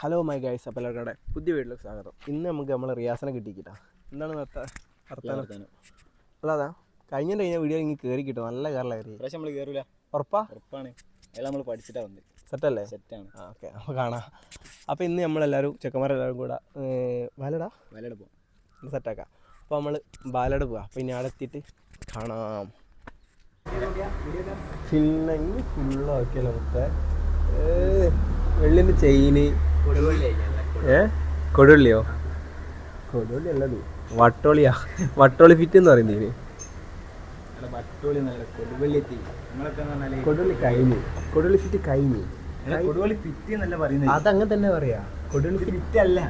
Hello my guys അപ്പോൾ എല്ലാവരുടെ പുതിയ വീട്ടിലേക്ക് സ്വാഗതം. ഇന്ന് നമുക്ക് നമ്മളെ റിയാസനെ കിട്ടിക്കിട്ടാ എന്താണ് വർത്ത വർത്താനം. അല്ലാതാ കഴിഞ്ഞ കഴിഞ്ഞ വീഡിയോ ഇങ്ങനെ കയറി കിട്ടും. നല്ല കയറില്ല കയറി നമ്മൾ കയറില്ല ഉറപ്പാ? ഉറപ്പാണ്. അതെല്ലാം നമ്മൾ പഠിച്ചിട്ടാ വന്നത് സെറ്റല്ലേ സെറ്റാണ് ആ ഓക്കെ അപ്പോൾ കാണാം. അപ്പോൾ ഇന്ന് നമ്മളെല്ലാവരും ചെക്കന്മാരെല്ലാവരും കൂടെ വാലടാ വലട പോകാം സെറ്റാക്കാം അപ്പോൾ നമ്മൾ ബാലട പോവാം. അപ്പോൾ ഇനി അവിടെ എത്തിയിട്ട് കാണാം. ഫുള്ള് ഓക്കെയല്ലോ മൊത്തം? വെള്ളിന്റെ ചെയിന് ഏ? കൊടുള്ളിയോ കൊടുള്ളി അല്ലത് വട്ടോളിയാ. വട്ടോളി ഫിറ്റ് എന്ന് പറയുന്നത് ഇതിന് ബട്ടോളി നല്ല കൊടുവള്ളി എത്തി നിങ്ങളൊക്കെ എന്ന് പറഞ്ഞാൽ കൊടുള്ളി കഴിഞ്ഞ്. കൊടുള്ളി ഫിറ്റ് കഴിഞ്ഞ്. കൊടുവള്ളി ഫിറ്റ് എന്നല്ല പറയുന്നത് അതങ്ങനെ തന്നെ പറയാ. കൊടുള്ളി ഫിറ്റ് അല്ല.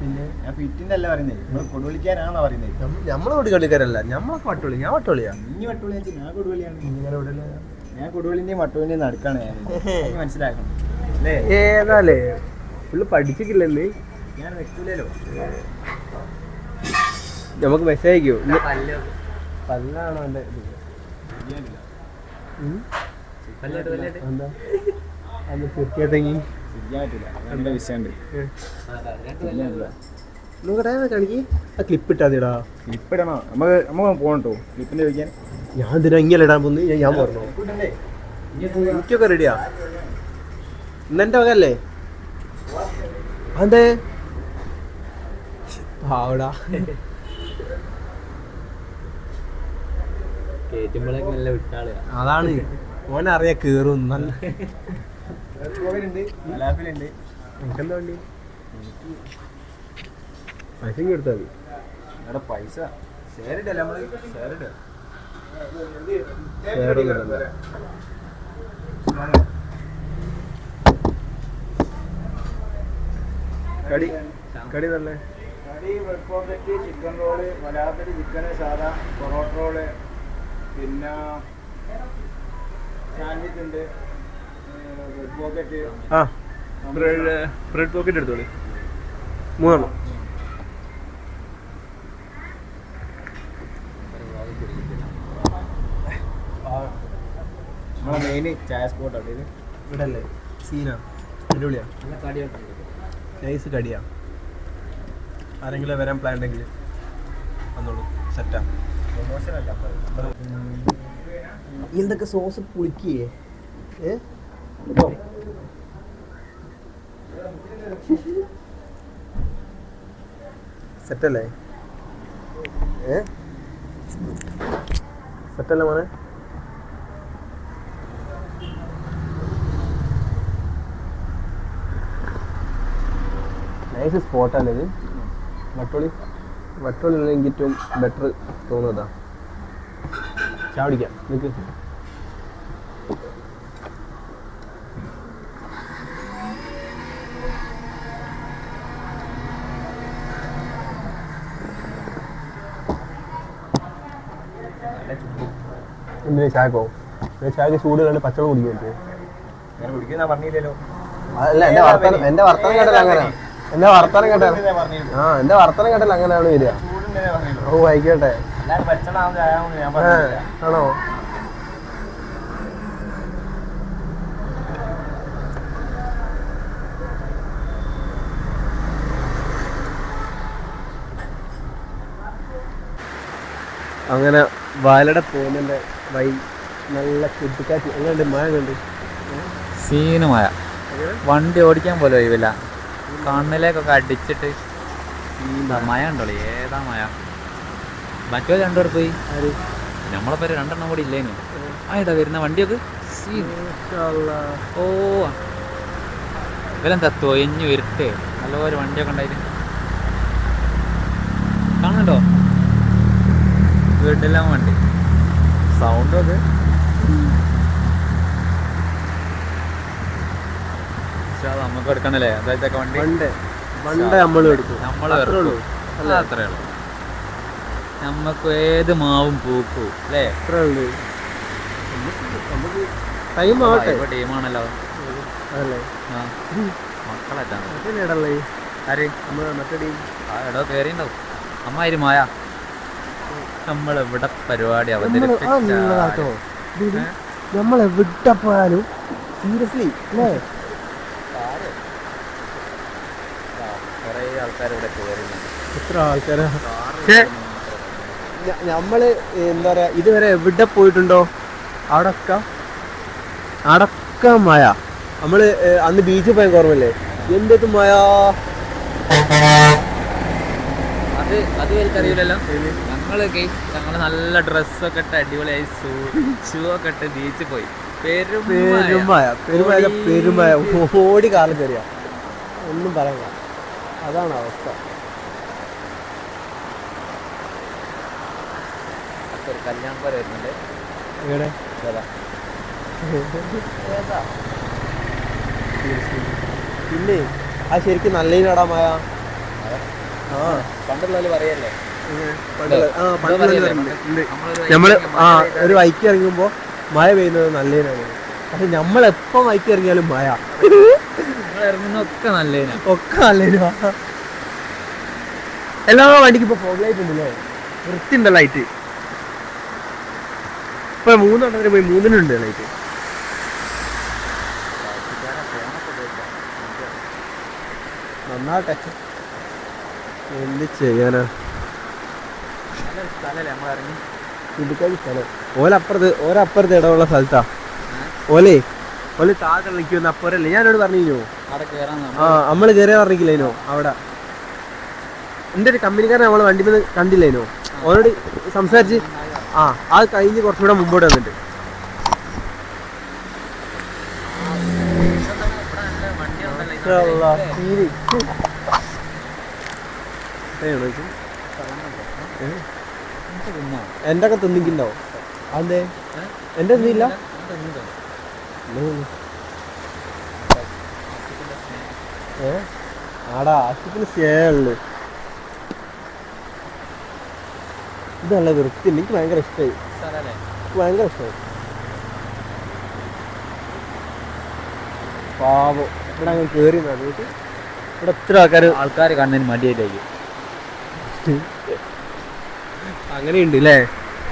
പിന്നെ ഞാൻ ഫിറ്റിന്റെ അല്ല പറയുന്നത് നിങ്ങൾ കൊടുവള്ളിക്കാനാണോ പറയുന്നത് നമ്മളെ കൊടുക്കളിക്കാരല്ല നമ്മളൊക്കെ വട്ടോളി. ഞാൻ വട്ടോളിയാ. ഇനി വട്ടുള്ളി വെച്ചാൽ ഞാൻ കൊടുവള്ളിയാണ്. ഇങ്ങനെ ഞാൻ കൊടുവള്ളിന്റെയും വട്ടോളിന്റെയും നടക്കാണ് ഞാൻ. എനിക്ക് മനസ്സിലാക്കണം ഏതാലേ? ഫുള്ള് പഠിച്ചിട്ടില്ലെന്ന്. ഞാൻ വെക്കൂലല്ലോ. നമുക്ക് മെസ്സേജ് അയക്കോ. പല്ലാണോ എന്റെ കാണിക്ക് ആ ക്ലിപ്പ് ഇട്ടാതിടാ. ക്ലിപ്പ് ഇടണോ? നമുക്ക് നമുക്ക് ക്ലിപ്പിന്റെ ചോദിക്കാൻ? ഞാൻ ഇങ്ങനെ ഇടാൻ പോന്ന് ഞാൻ ഞാൻ പറഞ്ഞു. എനിക്കൊക്കെ റെഡിയാ ഇന്നെന്റെ വക അല്ലേ? അതെ. പാവടാ. അതാണ്. ഓൻ ഓനറിയാ കേറും നല്ല പൈസ എടുത്താ മതി. അവിടെ പൈസ. ഷെയർ ഇടല്ലേ നമ്മൾ? ഷെയർ കടി കടി തന്നെ കടി ബ്രെഡ് പോക്കറ്റ് ചിക്കൻ റോൾ മലയാളത്തിൽ ചിക്കൻ സാധാ പൊറോട്ട റോൾ പിന്നെ സാൻഡ്വിച്ച് ഉണ്ട്. ബ്രെഡ് പോക്കറ്റ് ആ ബ്രെഡ് ബ്രെഡ് പോക്കറ്റ് എടുത്തോളി. മൂന്നെണ്ണം. നമ്മളെ മെയിൻ ചായ സ്പോട്ടാണ് ഇത്. ഇവിടെ അല്ലേ നല്ല അടിപൊളിയാ നൈസ് കടിയാ. ആരെങ്കിലും വരാൻ പ്ലാൻ ഉണ്ടെങ്കിൽ വന്നോളൂ. സെറ്റാ ഇതൊക്കെ സോസ് പുളിക്കേ സെറ്റല്ലേ ഏ? സെറ്റല്ലേ മോനെ? നൈസ് സ്പോട്ടല്ലേ ഇത് വട്ടോളി വട്ടോളി എനിക്ക് ഏറ്റവും ബെറ്റർ തോന്നുന്നതാ. ചാടിക്കാം നിൽക്ക് എന്തിനാ ചായക്കോ ചായ ചായക്ക് ചൂട് കണ്ട് പച്ചവെള്ളം കുടിക്കാൻ പറ്റുമോ ഞാൻ കുടിക്കുന്ന പറഞ്ഞില്ലല്ലോ. അല്ല എന്റെ വർത്തമാനം എന്റെ വർത്തമാനം കേട്ടല്ലോ അങ്ങനെ എന്റെ വർത്തനം കേട്ടാ. ആ എന്റെ വർത്തനം കേട്ടല്ല അങ്ങനെയാണ് വരിക. ഓ ആയിക്കോട്ടെ. ആണോ? അങ്ങനെ വാലട പോകുന്നതിന്റെ വൈ നല്ല ചുറ്റിക്കാറ്റ്. എങ്ങനെയുണ്ട്? മഴ കണ്ട്? സീനുമായ വണ്ടി ഓടിക്കാൻ പോലും ഒഴിവില്ല. കണ്ണിലേക്കൊക്കെ അടിച്ചിട്ട് ഈ മഴ ഉണ്ടല്ലോ ഏതാ മഴ? മറ്റോ രണ്ടുപേർ പോയി. നമ്മളെപ്പോ രണ്ടെണ്ണം കൂടി ഇല്ലേനു. ആ ഇതാ വരുന്ന വണ്ടിയൊക്കെ. ഓ ഇവരെന്താ തൊയഞ്ഞു വരുത്തേ നല്ലപോലെ വണ്ടിയൊക്കെ ഉണ്ടായിട്ട്. കാണുന്നുണ്ടോ? വീട്ടിലാ വണ്ടി. സൗണ്ടും ഒക്കെ എടുക്കണല്ലേ അതായത് വണ്ടി? പണ്ട് നമ്മൾ എടുക്കും. നമ്മൾ അത്രേ ഉള്ളൂ. നമുക്ക് ഏത് മാവും പൂക്കും അല്ലേ? അത്രേ ഉള്ളൂ. നമുക്ക് ടൈം ആവട്ടെ. ടീമാണല്ലോ അതല്ലേ ആ മക്കളറ്റാണ് ഇടല്ലേ? ആര്? നമ്മൾ മറ്റേ ടീം. ആ എടോ കേറിണ്ടാവും അമ്മായിരി മായ? നമ്മളിവിടെ പരിപാടി നമ്മളാട്ടോ നമ്മൾ എവിടെ പോയാലും സീരിയസ്ലി അല്ലേ കുറേ ആൾക്കാർ ഇവിടെ കയറുന്നുണ്ട് എത്ര ആൾക്കാരാ? പക്ഷേ ഞ- ഞമ്മൾ എന്താ പറയാ ഇതുവരെ എവിടെ പോയിട്ടുണ്ടോ? അടക്ക അടക്ക മഴ. നമ്മൾ അന്ന് ബീച്ചിൽ പോയ ഓർമ്മല്ലേ എന്തൊക്കെ മഴ. അത് അത് എനിക്കറിയില്ലല്ലോ. ഞങ്ങൾ ഗെയ്സ് ഞങ്ങൾ നല്ല ഡ്രസ്സൊക്കെ ഇട്ട് അടിപൊളിയായി ഷൂ ഷൂ ഒക്കെ ഇട്ട് ബീച്ചിൽ പോയി. പെരുമായ പെരുമായ പെരുമഴ ഓടി കാലം കയറിയ ഒന്നും പറയാൻ അതാണ് അവസ്ഥ. ഒരു കല്യാണം പോലെ വരുന്നുണ്ട്. എവിടെ? ഇതാ. പിന്നെ ആ ശരിക്കും നല്ല നടാ മഴ ആ. പണ്ടുള്ളവര് പറയല്ലേ? ആ. നമ്മൾ ഒരു വൈക്കിറങ്ങുമ്പോ മഴ പെയ്യുന്നത് നല്ലതിനാണ് പക്ഷെ നമ്മളെപ്പോ വൈക്കിറങ്ങിയാലും മഴ ഇറങ്ങുന്നൊക്കെ നല്ലതിനാ. ഒക്കെ നല്ലതിനാ. എല്ലാ വണ്ടിക്ക് ഇപ്പൊ ഫോഗ് ലൈറ്റ് ഉണ്ടല്ലേ? വൃത്തിയുണ്ട് ലൈറ്റ് ഇപ്പൊ മൂന്നെണ്ണത്തിന് പോയി മൂന്നിനുണ്ട് ലൈറ്റ് നന്നാട്ടെ എന്ത് ചെയ്യാനാ? ഇടുക്കാതി സ്ഥലം. ഓലപ്പുറത്ത് ഓരപ്പുറത്ത് ഇടവുള്ള സ്ഥലത്താ. ഓലേ ഓൽ താഴെ നിൽക്കുന്ന അപ്പുറല്ലേ? ഞാനോട് പറഞ്ഞിരുന്നു. ആ നമ്മൾ കയറിയ പറഞ്ഞില്ലേനോ അവിടെ. എന്റെ ഒരു കമ്പനിക്കാരൻ നമ്മൾ വണ്ടി നിന്ന് കണ്ടില്ലേനോ? ഓനോട് സംസാരിച്ച് ആ അത് കഴിഞ്ഞ് കുറച്ചുകൂടെ മുമ്പോട്ട് വന്നിട്ട്. എന്റെ ഒക്കെ തിന്നിട്ടുണ്ടോ അതെ എന്റെ തിന്നില്ല ഏ? ആടാ ആശുപത്രി സ്നേഹമുള്ളു. ഇത് നല്ല വൃത്തി എനിക്ക് ഭയങ്കര ഇഷ്ടമായി എനിക്ക് ഭയങ്കര ഇഷ്ടമായി പാവം. ഇവിടെ അങ്ങനെ കയറി നടന്നിട്ട് ഇവിടെ എത്ര ആൾക്കാർ ആൾക്കാർ കണ്ണിന് അങ്ങനെ അങ്ങനെയുണ്ട് അല്ലേ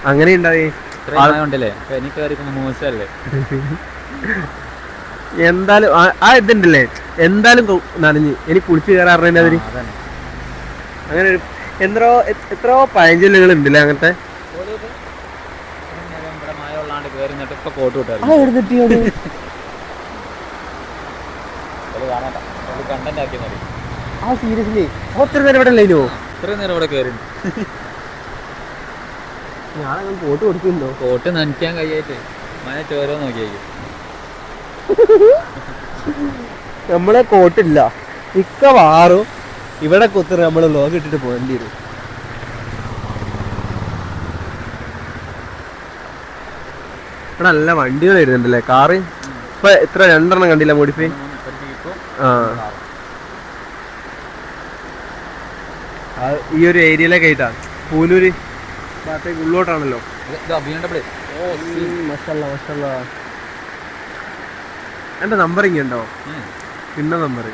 അങ്ങനെ ഉണ്ടായി ഇത്രയും മഴ ഉണ്ടല്ലേ? എനിക്ക് മോശമല്ലേ? എന്തായാലും ആ- ഇതുണ്ടല്ലേ? എന്തായാലും നനഞ്ഞ്. എനിക്ക് കുളിച്ച് കയറാറുണ്ട് ആ, അങ്ങനെ ഒരു എത്രയോ പഴഞ്ചൊല്ലുകൾ ഉണ്ടല്ലേ അങ്ങനത്തെ? കോട്ട് ആ വിട്ടായിരുന്നു എടുത്തിട്ട് കാണാത്ത കണ്ടന്റ് ആക്കി മതി. ആ സീരിയസ്ലി ഒത്തിരി നേരം ഇവിടെ അല്ലേനോ ഇത്രയും നേരം ഇവിടെ കയറി ഞാനങ്ങനെ പോട്ട് കൊടുക്കുന്നുണ്ടോ? കോട്ട് നനയ്ക്കാൻ കഴിയായിട്ട്. മഴ ചോരോ നോക്കിയേക്കും നമ്മളെ കോട്ടില്ല. ഇക്ക വാറും ഇവിടെ കുത്തിരി നമ്മൾ ലോഗ് ഇട്ടിട്ട് പോകേണ്ടി വരും. ഇവിടെ നല്ല വണ്ടികൾ വരുന്നുണ്ടല്ലേ? കാറ് ഇപ്പൊ എത്ര? രണ്ടെണ്ണം കണ്ടില്ല മോഡിഫൈ? ആ. ഈ ഒരു ഏരിയയിലൊക്കെ ആയിട്ടാ. പൂനൂര്. ഭാഗത്തേക്ക് ഉള്ളോട്ടാണല്ലോ. ഓ മസാല എന്റെ നമ്പർ ഇങ്ങനെ ഉണ്ടോ പിന്നെ നമ്പർ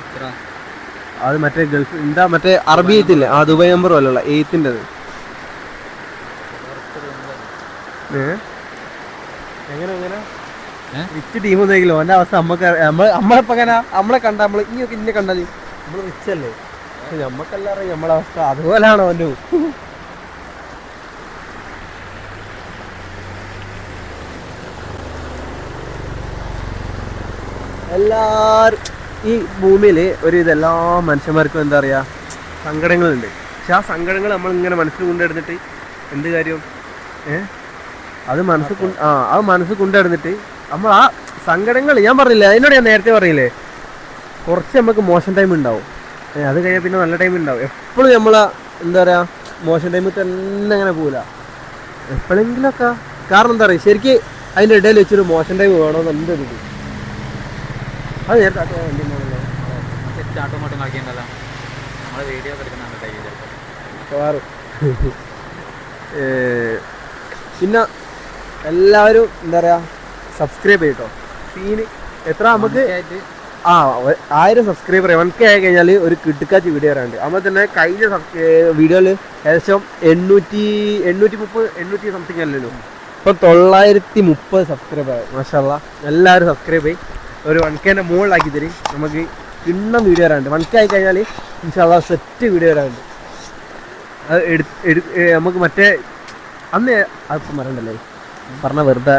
അത് മറ്റേ ഗൾഫ് എന്താ മറ്റേ അറബി എയ്ത്തില്ല ആ ദുബായ് നമ്പർ പോലുള്ള എയ്ത്തിന്റെത് എങ്ങനെ എങ്ങനെ? ഏ? റിച്ച് ടീം ഒന്നെങ്കിലും ഓന്റെ അവസ്ഥ നമ്മക്ക് നമ്മൾ നമ്മളിപ്പോ എങ്ങനെ? നമ്മളെ കണ്ട നമ്മൾ ഇനിയൊക്കെ ഇന്നെ കണ്ടാൽ നമ്മൾ പക്ഷെ നമ്മക്കെല്ലാം അറിയാം നമ്മളെ അവസ്ഥ. അതുപോലെയാണോ ഓന്റെ എല്ലാരും ഈ ഭൂമിയിൽ ഒരു ഇതെല്ലാ മനുഷ്യന്മാർക്കും എന്താ പറയുക സങ്കടങ്ങളുണ്ട്. പക്ഷെ ആ സങ്കടങ്ങൾ നമ്മൾ ഇങ്ങനെ മനസ്സിൽ കൊണ്ടെടുത്തിട്ട് എന്ത് കാര്യം? ഏ? അത് മനസ്സിൽ കൊണ്ട് ആ അത് മനസ്സിൽ കൊണ്ടെടുത്തിട്ട് നമ്മൾ ആ സങ്കടങ്ങൾ ഞാൻ പറഞ്ഞില്ല അതിനോട് ഞാൻ നേരത്തെ പറയില്ലേ കുറച്ച് നമുക്ക് മോശം ടൈം ഉണ്ടാവും അത് കഴിഞ്ഞാൽ പിന്നെ നല്ല ടൈം ഉണ്ടാവും എപ്പോഴും നമ്മൾ എന്താ പറയുക മോശം ടൈമിൽ തന്നെ അങ്ങനെ പോകില്ല എപ്പോഴെങ്കിലൊക്കെ കാരണം എന്താ പറയുക ശരിക്ക് അതിന്റെ ഇടയിൽ വെച്ചൊരു മോശം ടൈം വേണമെന്ന് എന്റെ അത് വണ്ടി. ചാട്ടും നമ്മളെ വീഡിയോ ഒക്കെ മിക്കവാറും. പിന്നെ എല്ലാവരും എന്താ പറയാ സബ്സ്ക്രൈബ് ചെയ്യട്ടോ സീന് എത്ര നമുക്ക് ആ ആയിരം സബ്സ്ക്രൈബർ വൺ കെ ആയി കഴിഞ്ഞാൽ ഒരു കിട്ടുക്കാച്ച് വീഡിയോ വരാണ്ട് നമ്മൾ തന്നെ കഴിഞ്ഞ വീഡിയോയിൽ ഏകദേശം എണ്ണൂറ്റി എണ്ണൂറ്റി മുപ്പത് എണ്ണൂറ്റി സംതിങ് അല്ലല്ലോ. ഇപ്പം തൊള്ളായിരത്തി മുപ്പത് സബ്സ്ക്രൈബർ ആയി മാഷല്ല എല്ലാവരും സബ്സ്ക്രൈബ് ചെയ്യും. ഒരു വൺ കെന്റെ മുകളിലാക്കി തരും നമുക്ക് കിണ്ണം വീഡിയോ വരാണ്ട് വൺ കെ ആയി കഴിഞ്ഞാൽ ഇൻഷാല്ല സെറ്റ് വീഡിയോ വരാനുണ്ട്. അത് എടു എടു നമുക്ക് മറ്റേ അന്ന് അതിപ്പം പറയണ്ടല്ലേ പറഞ്ഞ വെറുതെ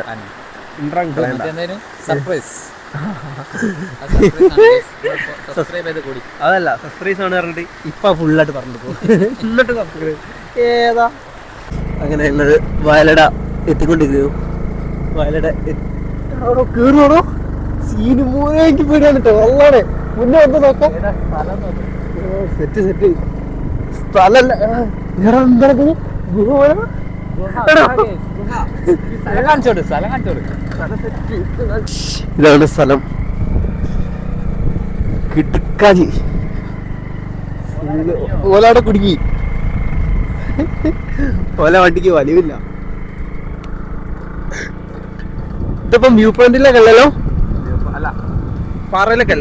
സർപ്രൈസ് സബ്സ്ക്രൈബ് അതല്ല സബ്സ്ക്രൈസ് ആണ് പറഞ്ഞിട്ട് ഇപ്പൊ ഫുള്ളായിട്ട് പറഞ്ഞു പോകും. എന്നിട്ട് സബ്സ്ക്രൈബ് ഏതാ? അങ്ങനെ ഞങ്ങൾ വയലട എത്തിക്കൊണ്ടിരിക്കുന്നു. വയലട കീറുവാണോ? സീന് മൂന്നേക്ക് പേടിയാണ് കേട്ടോ. വള്ളാണ് മുന്നേ വന്ന് നോക്കാം. സെറ്റ് സെറ്റ് സ്ഥലല്ല. എന്താണ് ഇതാണ് സ്ഥലം. കിട്ടുക്കാജി ഓലാടെ കുടുങ്ങി. ഓല വണ്ടിക്ക് വലിവില്ല. ഇതിപ്പം വ്യൂ പോയിന്റിലൊക്കെ അല്ലല്ലോ അല്ല പാറയിലൊക്കെ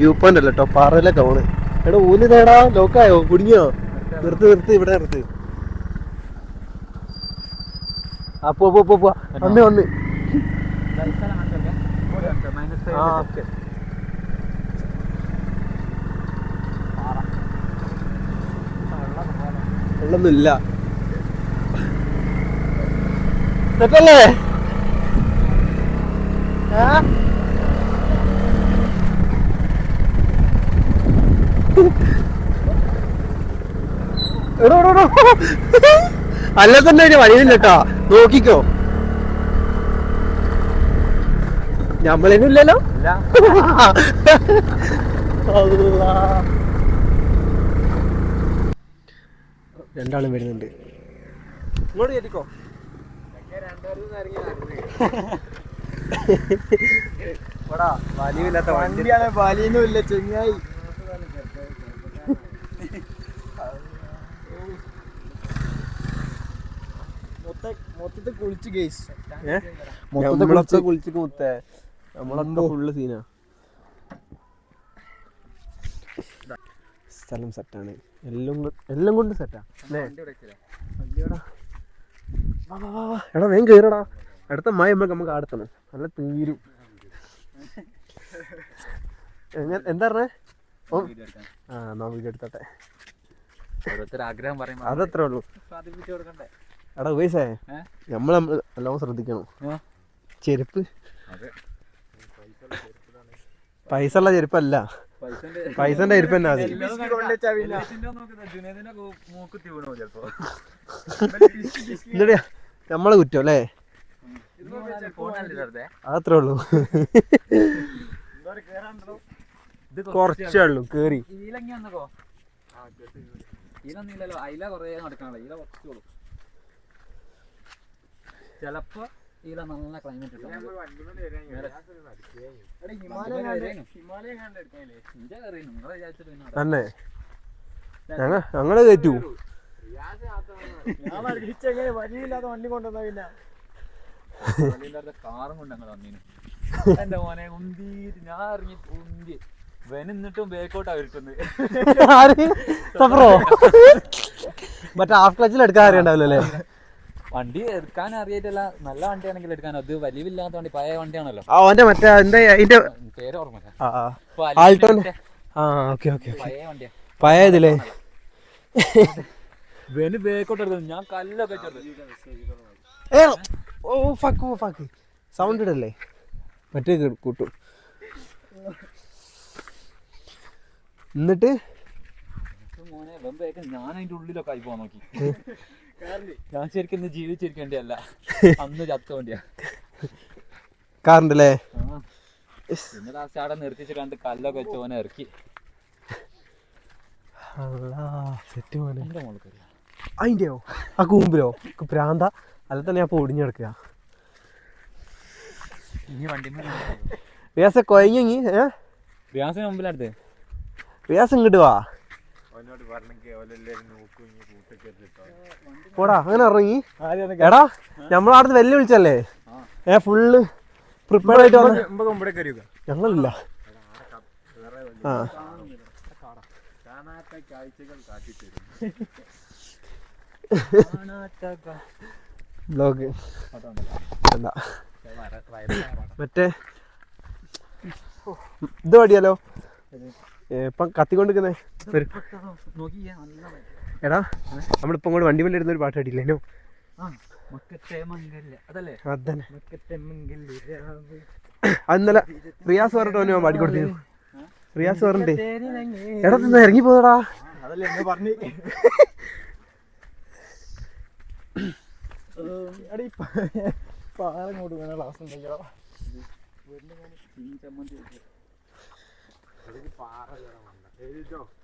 വ്യൂ പോയിന്റ് അല്ല കേട്ടോ പാറയിലൊക്കെ പോണ്. എടാ ഊൽ തേടാ ലോക്കായോ? കുടുങ്ങിയോ? നിർത്ത് നിർത്ത് ഇവിടെ നിർത്ത്. ആ പോ പോ വന്ന് വന്ന്. ആ ഓക്കെ. സെറ്റല്ലേ ആ എടോ, എടോ, എടോ. അല്ല തന്നെ അതിന് വഴിയില്ല കേട്ടോ. നോക്കിക്കോ. ഞമ്മളിനില്ലല്ലോ. രണ്ടാളും വരുന്നുണ്ട്. ഇങ്ങോട്ട് കയറ്റിക്കോ. വണ്ടി. വണ്ടിയാണ് ബാലിയൊന്നും ഇല്ല ചെങ്ങായി. മൊത്തത്തിൽ കുളിച്ച് ഗേസ്? മൊത്തത്തിൽ കുളിച്ച് മുത്തേ നമ്മളൊക്കെ ഫുള്ള് സീനാ സ്ഥലം സെറ്റാണ് എല്ലാം എല്ലാം കൊണ്ട് സെറ്റാ അല്ലേ. എടാ വേഗം കയറടാ അടുത്ത മഴ നമുക്ക് നമുക്ക് ആടത്തണം നല്ല തീരും. എങ്ങനെ എന്താ പറഞ്ഞേ? ഓ. ആ എന്നാ വീഡിയോ എടുത്തോട്ടെ. അതത്രേ ഉള്ളൂ. എടാ ഉപേസേ ഏ? നമ്മൾ നമ്മൾ നല്ലോണം ശ്രദ്ധിക്കണം. ചെരുപ്പ്. പൈസ ഉള്ള ചെരുപ്പല്ല. പൈസന്റെ ചെരുപ്പ് തന്നെ അത് എന്നിട്ട് നമ്മളെ കുറ്റം അല്ലേ? അതത്രേ ഉള്ളൂ. ഇത് കുറച്ചേ ഉള്ളൂ കേറി. ഈലങ്ങി ഈലൊന്നും ഇല്ലല്ലോ. അയില കൊറേ നടക്കാനുള്ള ഈല കുറച്ചുള്ളൂ ചെലപ്പോ ഇതിലെ നല്ല ക്ലൈമറ്റ് തന്നെ. ഞങ്ങ ഞങ്ങൾ കയറ്റു. വഴിയില്ലാത്ത വണ്ടി കൊണ്ടുവന്ന പിന്നെ? കാറും കൊണ്ട് ഞങ്ങൾ വന്നീന്. എന്റെ മോനെ ഉന്തിയിട്ട് ഞാൻ ഇറങ്ങി ഉന്തി. വെനിന്നിട്ടും ബേക്കോട്ടാ വരുത്തുന്നത് മറ്റേ ഹാഫ് ക്ലച്ചിൽ എടുക്കാൻ അറിയണ്ടാവില്ല അല്ലേ? വണ്ടി എടുക്കാൻ അറിയില്ല നല്ല വണ്ടിയാണെങ്കിൽ എടുക്കാൻ. അത് വലിവില്ലാത്ത വണ്ടി പഴയ വണ്ടിയാണല്ലോ. അവന്റെ മറ്റേ എന്താ അതിന്റെ പേര് ഓർമ്മ ആ ആ. ആ ഓക്കെ ഓക്കെ പഴയ വണ്ടിയാ. പഴയ ഇതില്ലേ വെന് ബേക്കോട്ട് എടുത്തത്. ഞാൻ കല്ലൊക്കെ ഏ ഓ ഫക്ക് ഓ ഫക്ക് സൗണ്ട് ഇടല്ലേ? മറ്റേ കൂട്ടു. എന്നിട്ട്? മോനെ വെമ്പയൊക്കെ ഞാൻ അതിന്റെ ഉള്ളിലൊക്കെ ആയി പോവാൻ നോക്കി. ഞാൻ ശരിക്കും ഇന്ന് ജീവിച്ചിരിക്കേണ്ടിയല്ല അന്ന് ചത്ത വണ്ടിയാ കാറുണ്ടല്ലേ. പിന്നെ ലാസ്റ്റ് അവിടെ നിർത്തിച്ച് കണ്ട് കല്ലൊക്കെ വെച്ച് ഓനെ ഇറക്കി. അതിന്റെയോ ആ കൂമ്പിലോ? പ്രാന്ത അല്ല തന്നെ ഞാൻ പൊടിഞ്ഞു കിടക്കുക. റിയാസ കൊയങ്ങി ഏ? വ്യാസിന് മുമ്പിലടുത്ത് റിയാസ് ഇങ്ങോട്ട് വാ. പോടാ അങ്ങനെ ഇറങ്ങി. എടാ നമ്മളവിടുന്ന് വെല്ലു വിളിച്ചല്ലേ? ഏ ഫുള്ള് പ്രിപ്പയർഡ് ആയിട്ട് വന്ന. ഞങ്ങളില്ല. ആ. ബ്ലോഗ്. എന്താ? മറ്റേ ഇത് പടിയാലോ ഇപ്പം കത്തിക്കൊണ്ടിരിക്കുന്നേ. എടാ നമ്മളിപ്പോ കൂടെ വണ്ടി വണ്ടി ഇരുന്ന ഒരു പാട്ട് അടിയില്ലല്ലോ ആ മക്കത്തെ മംഗല്യ. അതല്ലേ? അതന്നെ. മക്കത്തെ മംഗല്യ രാവ്. അത് ഇന്നലെ റിയാസ് പറഞ്ഞിട്ട് ഓന് ഞാൻ പാടിക്കൊടുത്തിരുന്നു റിയാസ് പറഞ്ഞിട്ടേ. എടാ നിന്ന് ഇറങ്ങി പോയടാ. പാലങ്ങോട്ട് ക്ലാസ് ഉണ്ടെങ്കിലോ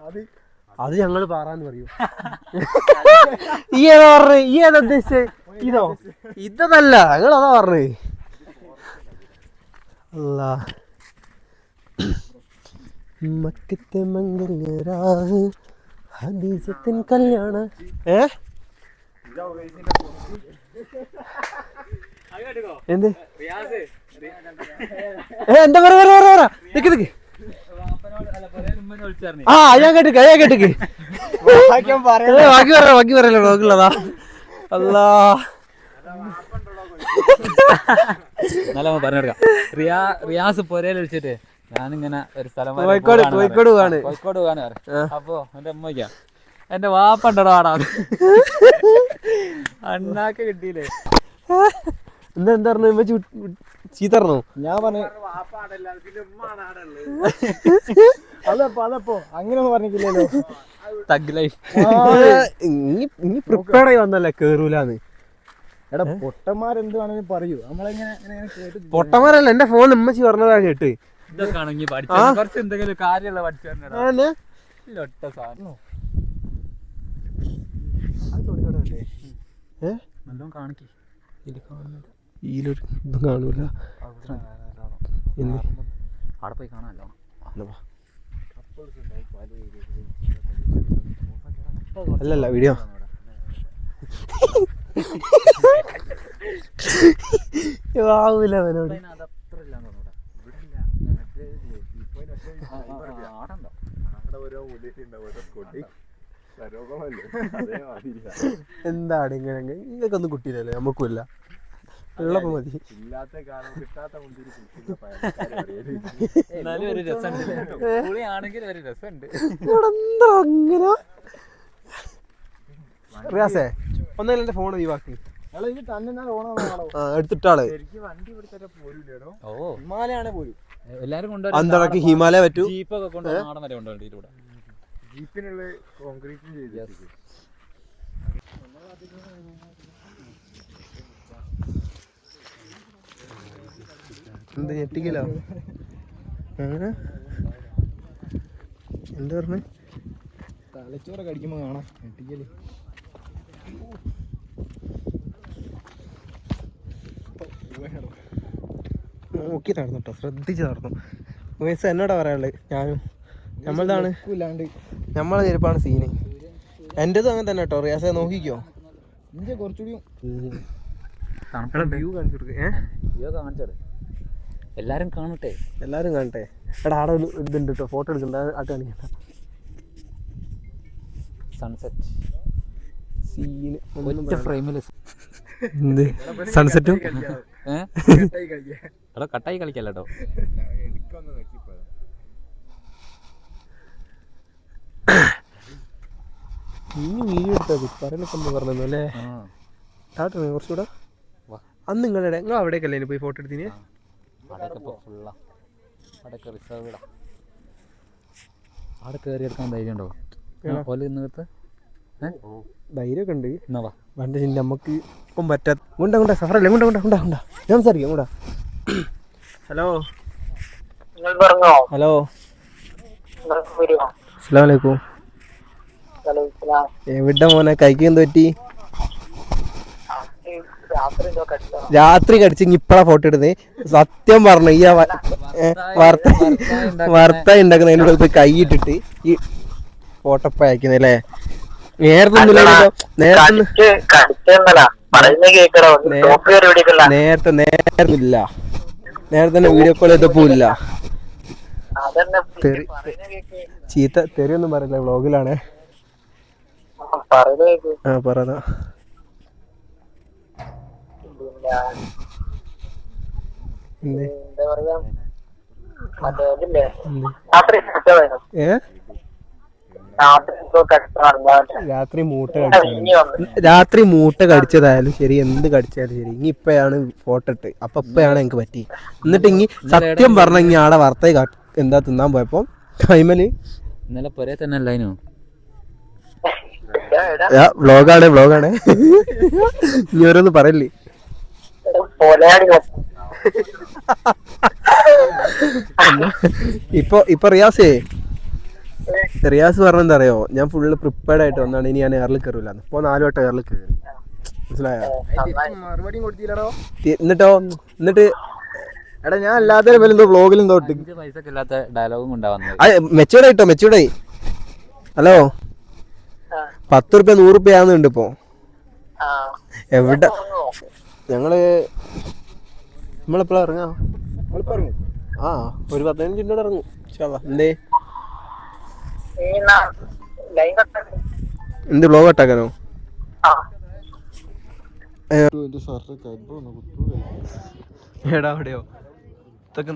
അത് അത് ഞങ്ങൾ പാറാന്ന് പറയൂ. ഈ ഏതാ പറഞ്ഞേ? ഈ ഏതാ ഉദ്ദേശിച്ചേ? ഇതോ? ഇതല്ല ഞങ്ങൾ അതാ പറഞ്ഞേ. അല്ല. മക്കത്തെ മംഗല്യരാവ് ഹദീജത്തിൻ കല്യാണ. ഏ? എന്ത്? എന്താ പറ പറ പറ. നിക്ക് നിക്ക് വാപ്പനോട് അല്ല പറയാൻ ഉമ്മനെ വിളിച്ചായിരുന്നു ആ ഞാൻ കേട്ടിക്ക് ഞാൻ കേട്ടിക്ക് ബാക്കി പറയാ ബാക്കി പറ ബാക്കി പറയല്ലോ നോക്കുള്ളതാ അല്ലാ. നല്ല പറഞ്ഞെടുക്കാം റിയാ റിയാസ് പൊരയിൽ വിളിച്ചിട്ട് ഞാനിങ്ങനെ ഒരു സ്ഥലം കോഴിക്കോട് പോവാണ് കോഴിക്കോട്. പോവാണ്. കോഴിക്കോട് പോവാണ് അപ്പോ അപ്പൊ എന്റെ അമ്മയ്ക്കാ എന്റെ വാപ്പണ്ടോ ആടാ അണ്ണാക്ക് കിട്ടിയില്ലേ? എന്താ എന്താ പറഞ്ഞു ഉമ്മച്ചി വിട്ട്- വിട്ട് ചീത്ത പറഞ്ഞോ ഞാൻ പറഞ്ഞു അതപ്പോ അതപ്പോ. അങ്ങനെ ഒന്നും പറഞ്ഞില്ലല്ലോ തഗ് ലൈഫ് ഇനി പ്രിപ്പയർഡ് ആയി വന്നല്ലേ കേറൂലാന്ന്. എടാ പൊട്ടന്മാരെന്ത് വേണമെങ്കിലും പറയൂ. നമ്മളെങ്ങനെ പൊട്ടന്മാരല്ല എന്റെ ഫോൺ ഉമ്മച്ചി പറഞ്ഞതാ കേട്ട്. ഇതൊക്കെ ആണെങ്കിൽ പഠിച്ചു കുറച്ച് എന്തെങ്കിലും കാര്യമുള്ള പഠിച്ചു? ഒറ്റ സാധനം. ഏ? നല്ലോണം കാണിക്ക്. ഇതിലൊരു ഇതും കാണൂല? അവിടെ പോയി കാണാമല്ലോ. അല്ലല്ല വീഡിയോ. ആവൂല അവനോട്. എന്താണ് ഇങ്ങനെ? ഇങ്ങനൊക്കെ ഒന്നും കുട്ടിയില്ലല്ലേ. നമുക്കും ഇല്ല. ഉള്ളപ്പോ മതി. ഇല്ലാത്ത കാലം കിട്ടാത്ത മുന്തിരി എന്നാലും ഒരു രസമുണ്ട് പുളിയാണെങ്കിൽ ഒരു രസമുണ്ട്. അങ്ങനെ? റിയാസേ ഒന്നല്ല എന്റെ ഫോൺ ഒഴിവാക്കി. എടുത്തിട്ടാൾ. ശരിക്കും വണ്ടി പിടിച്ചാൽ പോരൂലേടോ ഓ. ഹിമാലയാണ് പോരും. എല്ലാരും ഹിമാലയ പറ്റൂ? ജീപ്പൊക്കെ കൊണ്ട് നാടൻ വരെ കൊണ്ടുപോയി ജീപ്പിനുള്ള കോൺക്രീറ്റ് ചെയ്തു എന്ത് ഞെട്ടിക്കലോ? അങ്ങനെ എന്താ പറഞ്ഞേ? തലച്ചോറൊക്കെ അടിക്കുമ്പോ കാണാം. ഞെട്ടിക്കൽ. നോക്കി നടന്നു കേട്ടോ ശ്രദ്ധിച്ച് നടന്നു വയസ്സ് എന്നോടാ പറയാനുള്ളത് ഞാനും. നമ്മളതാണ് ഇല്ലാണ്ട് നമ്മളെ ചെരുപ്പാണ് സീന്. എന്റെതും അങ്ങനെ തന്നെ കേട്ടോ റിയാസെ നോക്കിക്കോ. കുറച്ചുകൂടി വ്യൂ കാണിച്ചു കൊടുക്കുക ഏ കാണിച്ചത് എല്ലാരും കാണട്ടെ. എല്ലാരും കാണട്ടെ. എടാ ആടെ ഒരു ഇതുണ്ട് കേട്ടോ ഫോട്ടോ എടുക്കണ്ട ആട്ട് കാണിക്കണ്ട. സൺസെറ്റ് സീന് ഒറ്റ ഫ്രെയിമിൽ എന്ത്? സൺസെറ്റും എടാ കട്ടായി കളിക്കല്ലോ കേട്ടോ നീ വീഡിയോ എടുത്തത് പറയണൊക്കെ ഒന്ന് പറഞ്ഞു അല്ലേ? കുറച്ചുകൂടെ? വാ. അന്ന് നിങ്ങളുടെ നിങ്ങൾ അവിടേക്കല്ലേ പോയി ഫോട്ടോ എടുത്തിന്? അവിടെയൊക്കെ ഇപ്പോൾ ഫുള്ളാ അവിടെയൊക്കെ റിസർവ്ഡാ അവിടെ ധൈര്യം ഉണ്ടോ? ധൈര്യമൊക്കെ ഉണ്ട്. വണ്ടി നമുക്ക് ഇപ്പം പറ്റാത്ത ഞാൻ സംസാരിക്കാം ഹലോ. നിങ്ങൾ പറഞ്ഞോ? ഹലോ. അസ്സാം വലൈക്കും. എവിടെ മോനെ? കൈക്ക് എന്ത് പറ്റി? രാത്രി എന്തോ കടിച്ചോ രാത്രി കടിച്ച് ഇപ്പഴാ ഫോട്ടോ എടുത്തത് സത്യം പറഞ്ഞു ഈ വർത്ത വർത്ത ഉണ്ടാക്കുന്ന. വാർത്ത വാർത്ത ഉണ്ടാക്കുന്നതിനോട് പോയി കൈ ഇട്ടിട്ട് ഈ ഫോട്ടോ അയക്കുന്നത് അയക്കുന്നല്ലേ നേരത്തെ നേരത്തെ നേരത്തെ നേരത്തെ ഇല്ല നേരത്തെ തന്നെ വീഡിയോ കോൾ ചെയ്തപ്പോ ഇല്ല. ചീത്ത തെറിയൊന്നും പറയില്ല വ്ളോഗിലാണ് ആ പിന്നെ എന്ത്? പറയാ? രാത്രി കിട്ടുമായിരുന്നു ഏ? രാത്രി എന്തോ കടിച്ചു രാത്രി മൂട്ട രാത്രി മൂട്ട കടിച്ചതായാലും ശരി എന്ത് കടിച്ചാലും ശരി. ഇനി ഇപ്പയാണ് ഫോട്ടോ ഇട്ട്. അപ്പൊ ഇപ്പയാണ് എനിക്ക് പറ്റി. എന്നിട്ട് ഇനി സത്യം പറഞ്ഞ ഇനി ആടെ വാർത്ത എന്താ തിന്നാൻ പോയപ്പോ? കൈമൽ? ഇന്നലെ പൊരേ തന്നെ അല്ലായിരുന്നു വ്ളോഗാണ് വ്ളോഗാണ് ഇനി ഓരോന്ന് പറയല്ലേ ഇപ്പൊ ഇപ്പൊ റിയാസേ റിയാസ് പറഞ്ഞെന്താ അറിയോ ഞാൻ ഫുള്ള് പ്രിപ്പയർഡ് ആയിട്ട് വന്നാണ്. ഇനി ഞാൻ എയറിൽ കയറില്ല ഇപ്പൊ നാലു വട്ടം എയറിൽ കയറി മനസ്സിലായോ? എന്നിട്ടോ എന്നിട്ട് എടാ ഞാൻ അല്ലാതെ വ്ളോഗിലും തൊട്ട് പൈസക്ക് ഇല്ലാത്ത ഡയലോഗും മെച്ചൂർഡ് ആയിട്ടോ മെച്ചൂർഡ് ആയി? ഹലോ? പത്ത് റുപ്യ നൂറുപ്യാന്നുണ്ട് റുപ്യ ആവുന്നുണ്ട് ഇപ്പൊ. ആ. എവിടെ ഞങ്ങൾ നമ്മളെപ്പോഴാ ഇറങ്ങാ? പറഞ്ഞു ആ ഒരു പതിനഞ്ച് മിനിറ്റ് ഇറങ്ങും. എന്തേ? ബ്ലോഗ് അട്ടാക്കാനോ ആ. എടാ അവിടെയോ? ഇതൊക്കെ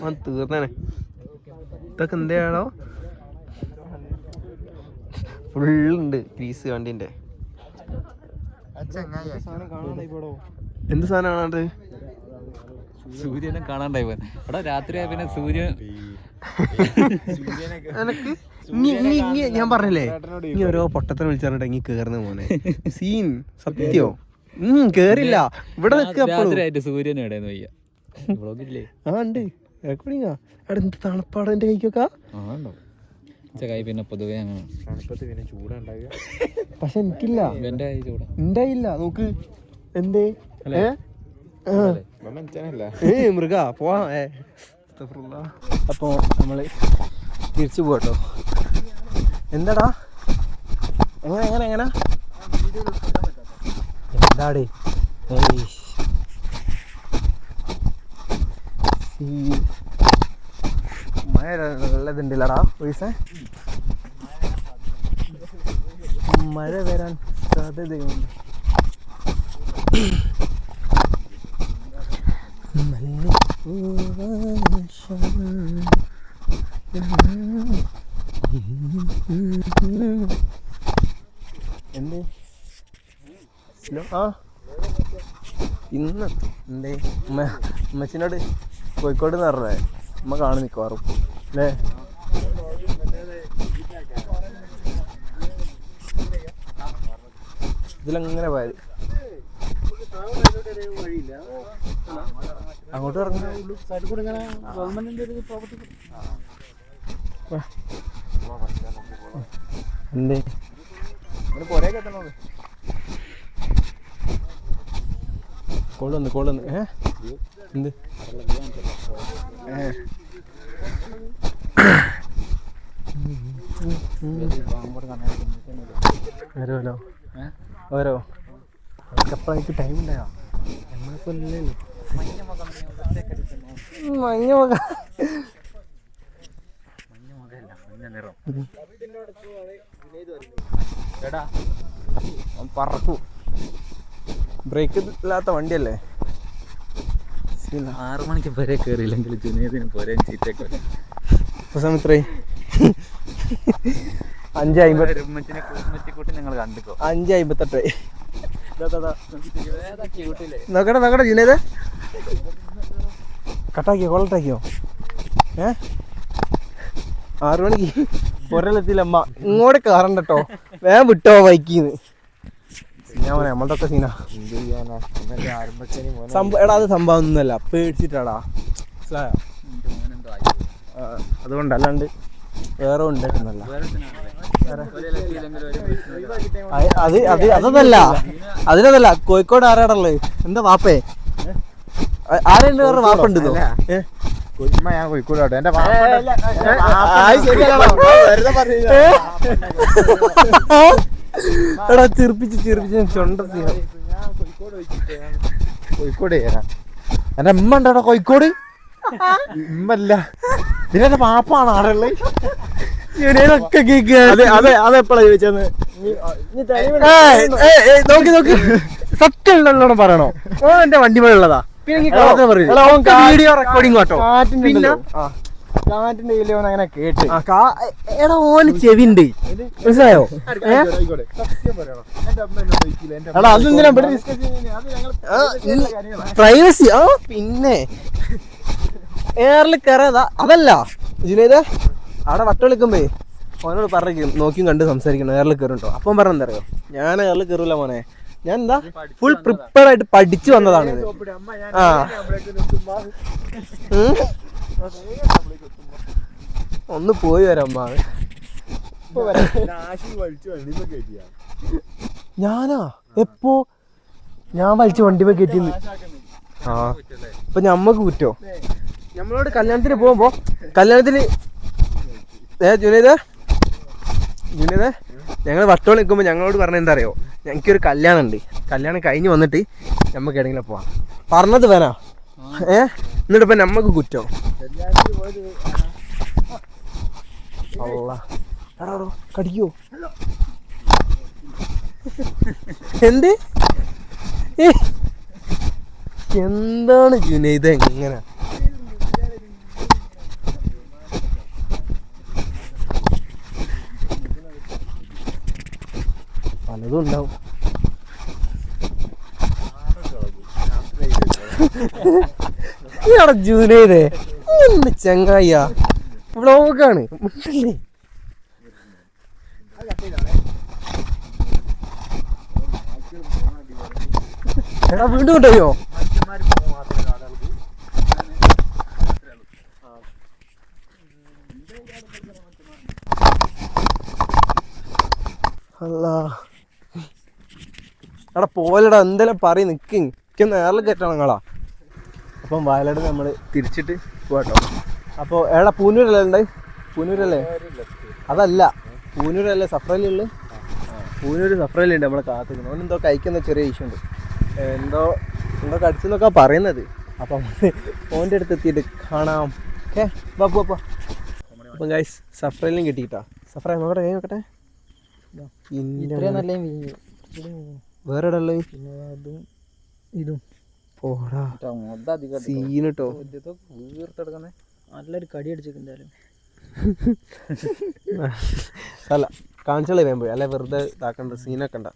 ആ തീർന്നേ ഇതൊക്കെ എന്തേടോ ഫുള്ളുണ്ട് പീസ് വണ്ടിന്റെ എന്ത് സാധനം സൂര്യനെ കാണാണ്ടായി പോയി എടാ രാത്രി പിന്നെ സൂര്യൻ എനക്ക് ഞാൻ പറഞ്ഞില്ലേ? നീ ഓരോ പൊട്ടത്തിനെ വിളിച്ചാൽ ഇങ്ങി കേറുന്ന മോനെ. സീൻ സത്യോ? ഉം കേറില്ല. ഇവിടെ ആയിട്ട് സൂര്യൻ എവിടെയെന്ന് വയ്യ. ആ ഉണ്ട്. റെക്കോർഡിങ്ങാ എടാ എന്ത് തണുപ്പാടോ എന്റെ കൈക്കൊക്കെ. ആ കൈ പിന്നെ പൊതുവേ അങ്ങനെ. പക്ഷെ എനിക്കില്ല. എന്റെ കൈ ചൂടാ. ഉണ്ടായില്ല നോക്ക്. എന്തേ? ഏ? മൃഗ. പോവാ. ഏ. അപ്പോ നമ്മൾ തിരിച്ചു പോട്ടോ എന്താടാ? എങ്ങനെ എങ്ങനെ എങ്ങനെ? എന്താടേ? ഏയ്. മഴ പൈസ മഴ വരാൻ സാധ്യതയുണ്ട് എന്ത്? ആ. ഇന്ന് എന്തേ? അമ്മച്ചിനോട് കോഴിക്കോട് നിന്ന് പറഞ്ഞേ ഉമ്മ കാണും മിക്കവാറും. അല്ലേ? ഇതിലങ്ങനെ പോയത് അങ്ങോട്ട് ഇറങ്ങുന്നു എന്തേ? കോൾ വന്ന് കോൾ വന്ന്. ഏ? എന്ത്. വരുമല്ലോ ഓരോ അവർക്കപ്പം എനിക്ക് ടൈം ഉണ്ടായോ? നമ്മളിപ്പോ ഇല്ലല്ലോ മഞ്ഞ മക എടാ പറക്കൂ. ബ്രേക്ക് ഇല്ലാത്ത വണ്ടിയല്ലേ? ആറു മണിക്ക് വരെ കയറിയില്ലെങ്കിൽ ജുനേദിന് പോരെ ചീറ്റൊക്കെ സമയത്രേ? അഞ്ച് അമ്പത് ഉമ്മച്ചിനെ ഉമ്മച്ചിക്കുട്ടി നിങ്ങൾ കണ്ടിക്കോ? അഞ്ച് അമ്പത്തെട്ട് നോക്കട്ടെ നോക്കട്ടെ ജുനേദ്. കട്ടാക്കിയോ കൊള്ളട്ടാക്കിയോ ഏ? ആറു മണിക്ക്. പുരലെത്തിയില്ല അമ്മ. ഇങ്ങോട്ട് കയറണ്ട കേട്ടോ വേഗം വിട്ടോ ബൈക്കിന്ന് സീനാ എടാ അത് സംഭവം ഒന്നുമല്ല പേടിച്ചിട്ടാടാ മനസ്സിലായോ ആ, അതുകൊണ്ട് അല്ലാണ്ട് വേറെ ഉണ്ടായിരുന്നല്ല അത് അത് അതല്ല അതൊന്നല്ല അതിനതല്ല കോഴിക്കോട് ആരാടുള്ളത് എന്താ വാപ്പേ ആരുണ്ട് വേറെ വാപ്പുണ്ട്? ഞാൻ കോഴിക്കോട് എന്റെ? എടാ ചിർപ്പിച്ച് ചിർപ്പിച്ച് ചൊണ്ട സീന കോഴിക്കോട് എന്റെ ഉമ്മ ഉണ്ടോ കോഴിക്കോട്? ഉമ്മല്ല. പിന്നെ എന്റെ പാപ്പാണ് ആടുള്ളത് ഇവരൊക്കെ കേക്ക് അതെ അതെ അതെപ്പോഴാ ചോദിച്ചത് നോക്കി നോക്കി. സത്യം ഉള്ളതാണ് പറയണോ? ഓ എന്റെ വണ്ടി മഴ ഉള്ളതാ പിന്നെ വീഡിയോ റെക്കോർഡിംഗ് കേട്ടോ. പിന്നെ? കാറ്റിന്റെ കയ്യിൽ അങ്ങനെ കേട്ട്. എടാ ഓന് ചെവിണ്ട്. മനസ്സിലായോ? എടാ. അതെന്തിനാ ഇവിടെ ഇല്ല. പ്രൈവസി ആ പിന്നെ. എയറിൽ കയറാതാ അതല്ല. ജുനൈദ അവിടെ വട്ടവിളിക്കുമ്പേ ഓനോട് പറഞ്ഞു നോക്കിയും കണ്ട് സംസാരിക്കണം എയറിൽ കയറുണ്ടോ അപ്പം പറഞ്ഞ ഞാൻ എയറിൽ കയറൂല മോനെ. ഞാൻ എന്താ? ഫുൾ പ്രിപ്പയർ ആയിട്ട് പഠിച്ചു വന്നതാണ് ഇത്. ആ. ഒന്ന് പോയി വരാം അമ്മ ഇപ്പൊ വരാം. ആശി വലിച്ചു വണ്ടി കയറ്റിയാ. ഞാനാ? എപ്പോ? ഞാൻ വലിച്ച് വണ്ടി പോയി കയറ്റിന്ന്. ആ. ഇപ്പൊ ഞമ്മക്ക് കുറ്റോ? നമ്മളോട് കല്യാണത്തിന് പോകുമ്പോ കല്യാണത്തിന് ഏ ജുനേദ? ജുനേദ ഞങ്ങൾ വട്ടോൾ നിൽക്കുമ്പോൾ ഞങ്ങളോട് പറഞ്ഞ എന്താ അറിയോ ഞങ്ങൾക്കൊരു കല്യാണം ഉണ്ട് കല്യാണം കഴിഞ്ഞ് വന്നിട്ട് നമുക്ക് എവിടെയെങ്കിലും പോവാം. പറഞ്ഞത് വേനാ ഏ? എന്നിട്ട് ഇപ്പൊ നമ്മക്ക് കുറ്റോ? കടിക്കോ? എന്ത്? എന്താണ് ജുനൈദ് എങ്ങനെ പലതും ഉണ്ടാവും. ഇയാടെ ജുനൈദേ എന്ത് വ്ലോഗാണ് വ്ളോഗാണ്. എടാ വീണ്ടും കൊണ്ടുപോയോ അല്ല. എടാ പോലെടാ എന്തെല്ലാം പറയും നിക്ക്. നിക്കുന്ന നേരിൽ കയറ്റണം നിങ്ങളാ. അപ്പം വയലട് നമ്മൾ തിരിച്ചിട്ട് പോകട്ടോ അപ്പോൾ എടാ പൂനൂരല്ലേ ഉണ്ട് പൂനൂരല്ലേ? അതല്ല പൂനൂരല്ലേ സഫറയിലുള്ള പൂനൂര് സഫറയിലുണ്ട് നമ്മളെ കാത്തുക്കുന്നത് അവനെന്തോ കഴിക്കുന്ന ചെറിയ ഇഷ്യൂ ഉണ്ട്. എന്തോ എന്തോ കടിച്ചെന്നൊക്കെ പറയുന്നത്. അപ്പം ഓന്റെ അടുത്ത് എത്തിയിട്ട് കാണാം. ഓക്കെ ബാപ്പു പോ പോ അപ്പം ഗൈസ് സഫറയിലും കിട്ടിയിട്ടാ. സഫറ നമ്മുടെ കൈ നോക്കട്ടെ പിന്നെ വേറെ ഇടല്ലോ ഇതും. പോടാ. സീൻ കേട്ടോ വീർത്തെടുക്കുന്നേ നല്ലൊരു കടി അടിച്ചേക്കും എന്തായാലും. അല്ല കാണിച്ചാലേ വേഗം പോയി. അല്ലെ വെറുതെ ഇതാക്കണ്ട സീനൊക്കെ ഉണ്ടാ?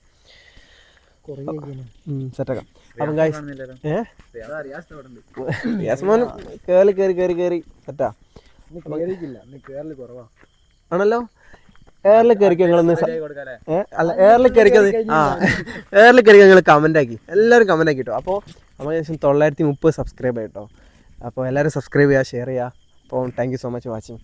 സെറ്റാക്കാം. അപ്പം യാസ്മോൻ കേറി കേറി കേറി കേറി. സെറ്റാ. ആണല്ലോ? എയറിൽ കയറി ഞങ്ങളൊന്ന് സ- ഏ? അല്ല എയറിൽ കയറി ആ. എയറിൽ കമന്റ് ആക്കി. എല്ലാവരും കമന്റ് ആക്കി കേട്ടോ അപ്പോൾ നമ്മൾ ഏകദേശം തൊള്ളായിരത്തി മുപ്പത് സബ്സ്ക്രൈബ് ആയിട്ടോ അപ്പോൾ എല്ലാവരും സബ്സ്ക്രൈബ് ചെയ്യുക ഷെയർ ചെയ്യുക. അപ്പോൾ thank you so much watching